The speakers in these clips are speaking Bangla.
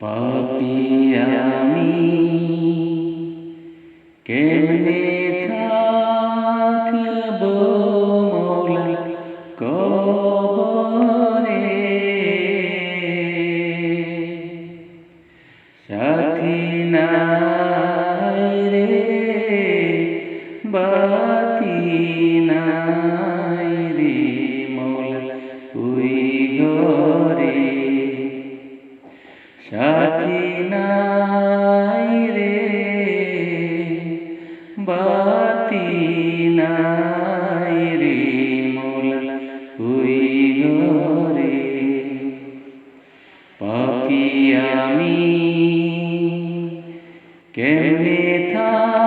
পাপি আমি। কেমনে থাকব মৌলা কবরে? সাথী নাই রে, বাতি নাই রে মৌলা, ওই ঘরে সাথী নাই রে বাতি নাই রে মোলা ওই ঘরে। পাপি আমি কেমনে থাকব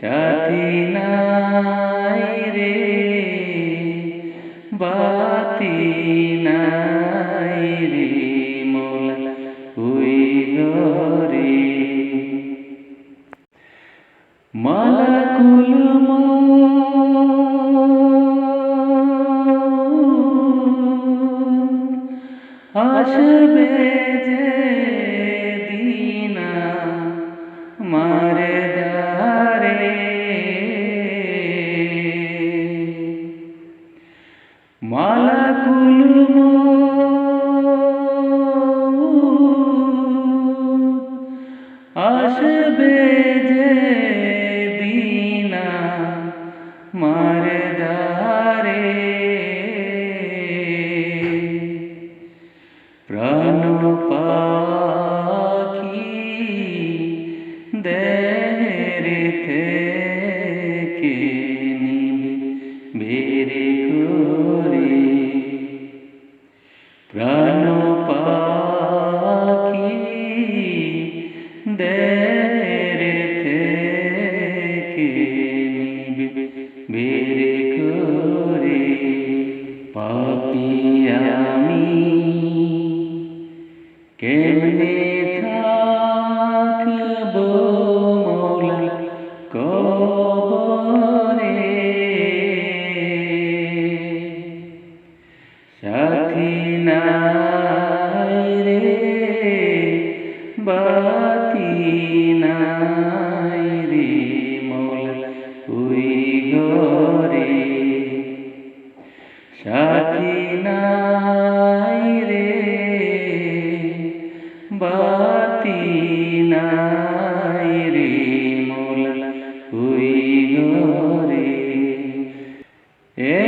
সাথী নাই রে বাতি নাই রে মোলা ওই ঘরে মালাকুল আসবে যে আসবে সাথী নাই রে, বাতি নাই রে মৌলা ওই ঘরে। সাথী নাই রে, বাতি নাই রে মোলা ওই ঘরে। এত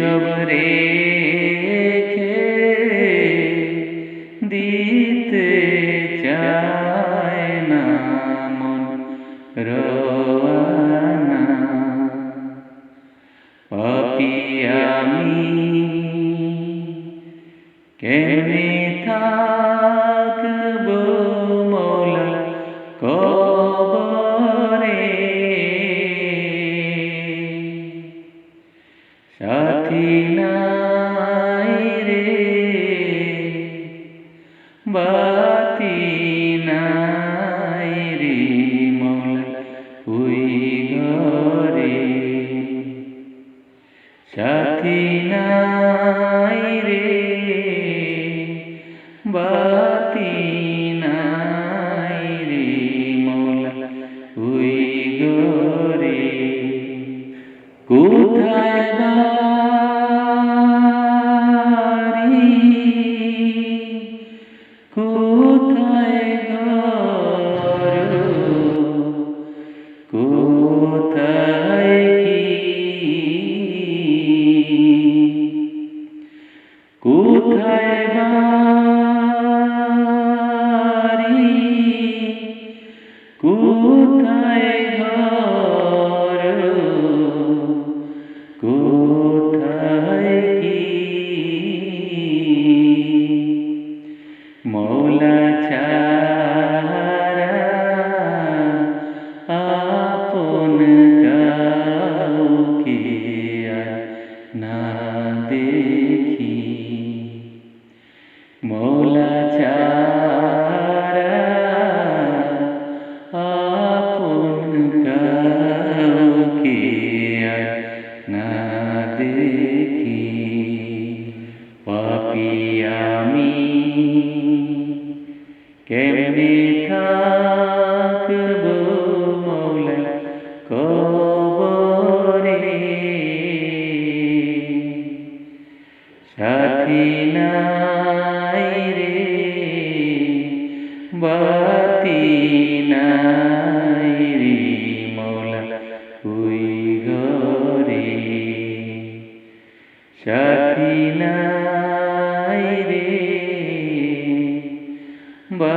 এসব রেখে দিতে চায় না মন রোয়ানা পাপি আমি কেমনে থাকব বাতিনাই রে বাতিনাই রে মোলা উই গো রে। কোথায় বা থাকব মৌলা কবরে। সাথী নাই রে, বাতি নাই রে মৌলা উই গরে সাথী নাই রে বা